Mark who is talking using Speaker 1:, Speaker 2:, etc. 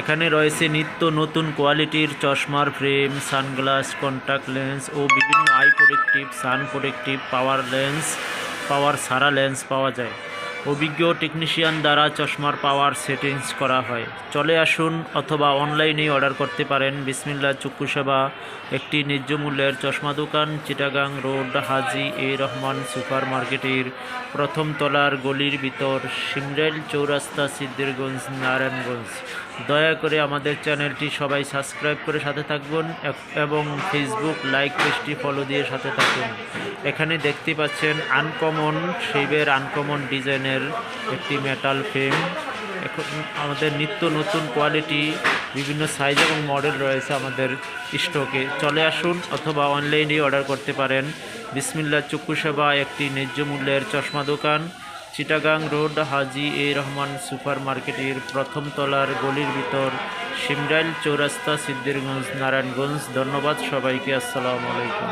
Speaker 1: এখানে রয়েছে নিত্য নতুন কোয়ালিটির চশমার ফ্রেম, সানগ্লাস কন্টাক্ট লেন্স ও বিভিন্ন eye protective sun protective power lens power সারা লেন্স পাওয়া যায়। অভিজ্ঞ টেকনিশিয়ান দ্বারা চশমার পাওয়ার সেটিংস করা হয়। চলে আসুন অথবা অনলাইনে অর্ডার করতে পারেন। বিসমিল্লা চক্ষু সেবা, একটি ন্যায্য মূল্যের চশমা দোকান, Chittagong road, Haji A Rahman super মার্কেটের প্রথম তলার গলির ভিতর সিমরাইল চৌরাস্তা সিদ্দিরগঞ্জ নারায়ণগঞ্জ। দয়া করে আমাদের চ্যানেলটি সবাই সাবস্ক্রাইব করে সাথে থাকবেন এবং ফেসবুক লাইক পেজটি ফলো দিয়ে সাথে থাকুন। এখানে দেখতে পাচ্ছেন আনকমন শেপের আনকমন ডিজাইনের একটি মেটাল ফ্রেম এখন আমাদের নিত্য নতুন কোয়ালিটি বিভিন্ন সাইজ এবং মডেল রয়েছে আমাদের স্টকে চলে আসুন অথবা অনলাইনে অর্ডার করতে পারেন। বিসমিল্লা চক্ষু সেবা একটি ন্যায্য মূল্যের চশমা দোকান। Chittagong road, Haji A Rahman super মার্কেটের প্রথম তলার গলির ভিতর, সিমরাইল চৌরাস্তা সিদ্দিরগঞ্জ নারায়ণগঞ্জ। ধন্যবাদ সবাইকে, আসসালামু আলাইকুম।